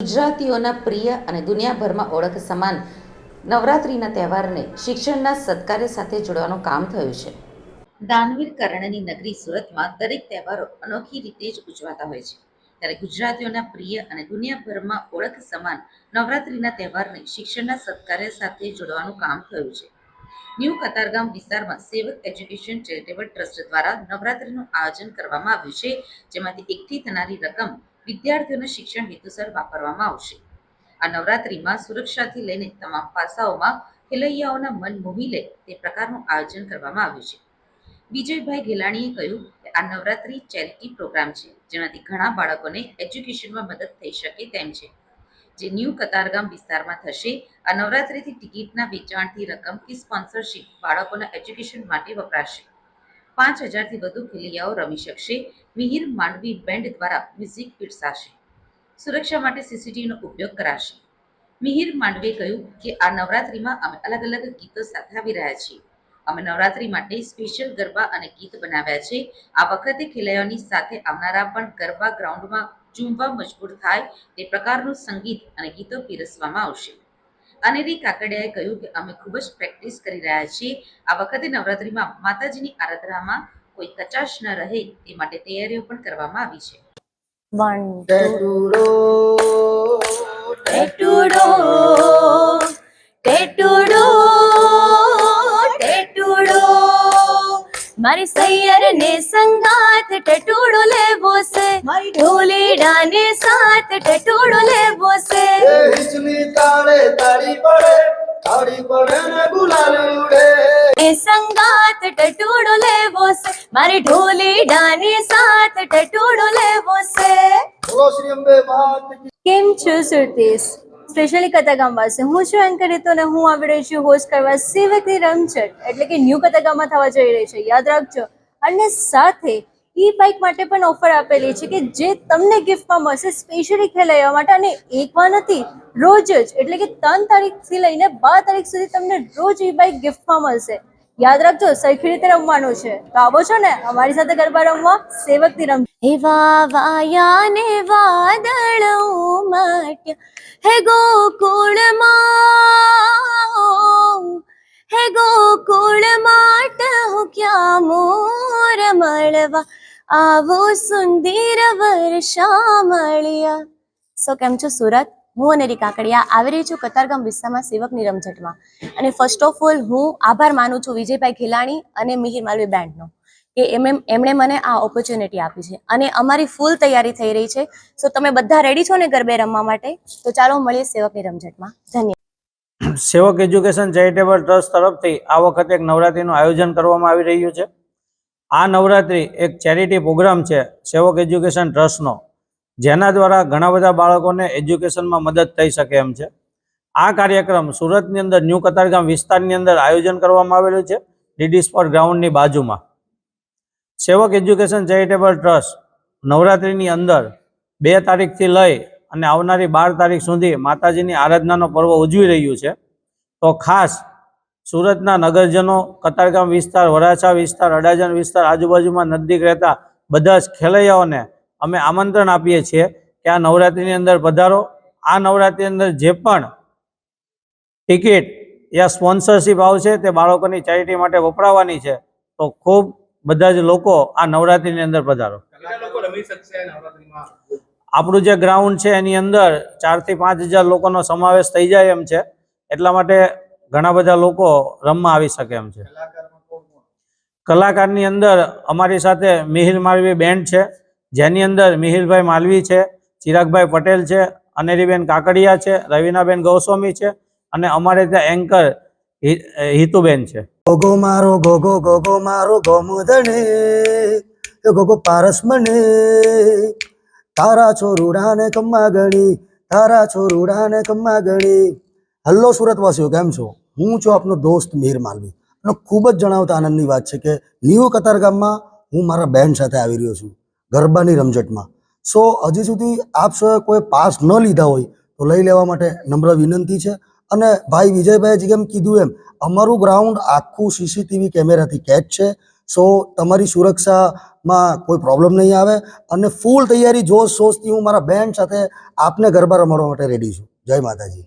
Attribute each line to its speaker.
Speaker 1: ગુજરાતીઓના પ્રિય અને દુનિયાભરમાં ઓળખ સમાન નવરાત્રિના તહેવારને શિક્ષણના સત્કાર્ય સાથે જોડવાનું કામ થયું છે. દાનવીર કર્ણની નગરી સુરતમાં દરેક તહેવારો અનોખી રીતે જ ઉજવાતા હોય છે. ત્યારે ગુજરાતીઓના પ્રિય અને દુનિયાભરમાં ઓળખ સમાન નવરાત્રિના તહેવારને શિક્ષણના સત્કાર્ય સાથે જોડવાનું કામ થયું છે. ન્યૂ કતારગામ વિસ્તારમાં સેવક એજ્યુકેશન ચેરિટેબલ ટ્રસ્ટ દ્વારા નવરાત્રિનું આયોજન કરવામાં આવ્યું છે. જેમાંથી એકઠી થનારી રકમ વિદ્યાર્થીઓના શિક્ષણ હેતુસર વાપરવામાં આવશે. આ નવરાત્રિમાં સુરક્ષાથી લઈને તમામ પાસાઓમાં ખેલૈયાઓના મન મોહી લે તે પ્રકારનું આયોજન કરવામાં આવ્યું છે. વિજયભાઈ ગેલાણીએ કહ્યું કે આ નવરાત્રિ ચેરિટી પ્રોગ્રામ છે, જેનાથી ઘણા બાળકોને એજ્યુકેશનમાં મદદ થઈ શકે તેમ છે. જે ન્યૂ કતારગામ વિસ્તારમાં થશે, આ નવરાત્રિથી ટિકિટના વેચાણથી રકમ કે સ્પોન્સરશિપ બાળકોના એજ્યુકેશન માટે વપરાશે. પાંચ હજારથી વધુ ખેલૈયાઓ રમી શકશે. મિહિર માંડવી બેન્ડ દ્વારા મ્યુઝિક પીરસાશે. સુરક્ષા માટે સીસીટીવીનો ઉપયોગ કરાશે. મિહિર માંડવે કહ્યું કે આ નવરાત્રિમાં અમે અલગ અલગ ગીતો સાથે આવી રહ્યા છીએ. અમે નવરાત્રિ માટે સ્પેશિયલ ગરબા અને ગીત બનાવ્યા છે. આ વખતે ખેલૈયાઓની સાથે આવનારા પણ ગરબા ગ્રાઉન્ડમાં ઝૂમવા મજબૂર થાય તે પ્રકારનું સંગીત અને ગીતો પીરસવામાં આવશે. અનેરી કાકડિયાએ કહ્યું કે અમે ખૂબ જ પ્રેક્ટિસ કરી રહ્યા છીએ. આ વખતે નવરાત્રિમાં માતાજીની આરાધનામાં કોઈ કચાશ ન રહે તે માટે તૈયારીઓ પણ કરવામાં આવી છે.
Speaker 2: ટેટુડો
Speaker 3: ટેટુડો ટેટુડો ટેટુડો. મારી સૈયર ને સંગાત ટેટુડો લેવો છે. મારી ઢોલીડા ને સાથ ટેટુડો
Speaker 2: તાળે પડે તાળી પડે ને ગુલાલ ઉડે.
Speaker 3: એ સંગાત ટટુડો લેવો છે મારી ઢોલી ડાની સાથ ટટુડો લેવો છે.
Speaker 2: બોલો શ્રી અંબે માત
Speaker 3: કેમ છો સુરતીસ સ્પેશિયલી કતાગામવાસી હું છું એન્કર રીતુ ને હું આવી રહી છું હોસ્ટ કરવા સેવકની રમઝટ એટલે કે ન્યૂ કતાગામમાં થવા જઈ રહી છે. યાદ રાખજો. અને સાથે ઈ બાઇક માટે પણ ઓફર આપેલી છે કે જે તમને ગિફ્ટમાં મળશે સ્પેશિયલી ખેલાઈવા માટે અને એકવાર નથી, રોજ જ, એટલે કે ત્રણ તારીખથી લઈને બાર તારીખ સુધી તમને રોજ ઈ બાઇક ગિફ્ટમાં મળશે. યાદ રાખજો, સરખી રીતે રમવાનું છે. તો આવો છો ને, અમારી સાથે ગરબા રમવા, સેવકથી રમ એવા વાયાને વાદળ ઉમટ્યા, હે ગોકુળમાં મળવા આવો સુંદર વર્ષા મળ્યા સો કેમ છો સુરત હું અનેરી કાકડિયા આવી રહી છું કતારગામ વિસ્તારમાં સેવકની રમઝટમાં અને ફર્સ્ટ ઓફ ઓલ હું આભાર માનું છું વિજયભાઈ ખીલાણી અને મિહિર માલવી બેન્ડનો કે એમણે મને આ ઓપોર્ચ્યુનિટી આપી છે. અને અમારી ફૂલ તૈયારી થઈ રહી છે. સો તમે બધા રેડી છો ને ગરબે રમવા માટે? તો ચાલો મળીએ સેવકની રમઝટમાં ધન્યવાદ
Speaker 4: સેવક એજ્યુકેશન ચેરિટેબલ ટ્રસ્ટ તરફથી આ વખતે એક નવરાત્રિનું આયોજન કરવામાં આવી રહ્યું છે. આ નવરાત્રિ એક ચેરિટી પ્રોગ્રામ છે, સેવક એજ્યુકેશન ટ્રસ્ટનો જેના દ્વારા ઘણા બધા બાળકોને એજ્યુકેશનમાં મદદ થઈ શકે એમ છે. આ કાર્યક્રમ સુરતની અંદર ન્યૂ કતારગામ વિસ્તારની અંદર આયોજન કરવામાં આવેલું છે, ડીડી સ્પોર્ટ ગ્રાઉન્ડની બાજુમાં. સેવક એજ્યુકેશન ચેરિટેબલ ટ્રસ્ટ નવરાત્રિની અંદર બે તારીખથી લઈ અને આવનારી બાર તારીખ સુધી માતાજીની આરાધનાનો પર્વ ઉજવી રહ્યું છે. તો ખાસ સુરતના નગરજનો કતારગામ વિસ્તાર વરાછા વિસ્તાર અડાજણ વિસ્તાર આજુબાજુમાં નજીક રહેતા બધા જ ખેલૈયાઓને અમે આમંત્રણ આપીએ છીએ કે આ નવરાત્રિની અંદર પધારો. આ નવરાત્રિની અંદર જે પણ ટિકિટ યા સ્પોન્સરશિપ આવશે તે બાળકોની ચેરિટી માટે વપરાવાની છે. તો ખૂબ બધા જ લોકો આ નવરાત્રિની અંદર પધારો. આપણું જે ગ્રાઉન્ડ છે એની અંદર ચારથી પાંચ હજાર લોકોનો સમાવેશ થઈ જાય એમ છે. એટલા માટે ઘણા બધા લોકો રમવા આવી શકે એમ છે.
Speaker 2: કલાકારમાં કોણ કોણ?
Speaker 4: કલાકારની અંદર અમારી સાથે મિહિર માલવી બેન્ડ છે જેની અંદર મિહિરભાઈ માલવી છે ચિરાગભાઈ પટેલ છે અનેરીબેન કાકડિયા છે રવિનાબેન ગૌસ્વામી છે અને અમારે ત્યાં એન્કર હિતુબેન છે.
Speaker 2: ગોગો મારો ગોગો ગોગો મારો ગોમુદણે એ ગોગો પારસ મને તારા છોરુડાને કમ્મા ગણી તારા છોરુડાને કમ્મા ગણી હલ્લો સુરતવાસીઓ, કેમ છો? હું છું આપનો દોસ્ત મીર માલવી. અને ખૂબ જ જણાવતા આનંદની વાત છે કે ન્યૂ કતારગામમાં હું મારા બહેન સાથે આવી રહ્યો છું, ગરબાની રમઝટમાં. સો, હજી સુધી આપ સૌએ કોઈ પાસ ન લીધા હોય તો લઈ લેવા માટે નમ્ર વિનંતી છે. અને ભાઈ વિજયભાઈએ જેમ કીધું એમ, અમારું ગ્રાઉન્ડ આખું સીસીટીવી કેમેરાથી કેચ છે. સો, તમારી સુરક્ષામાં કોઈ પ્રોબ્લેમ નહીં આવે. અને ફૂલ તૈયારી જોશ શોશથી હું મારા બેન સાથે આપને ગરબા રમાડવા માટે રેડી છું. જય માતાજી.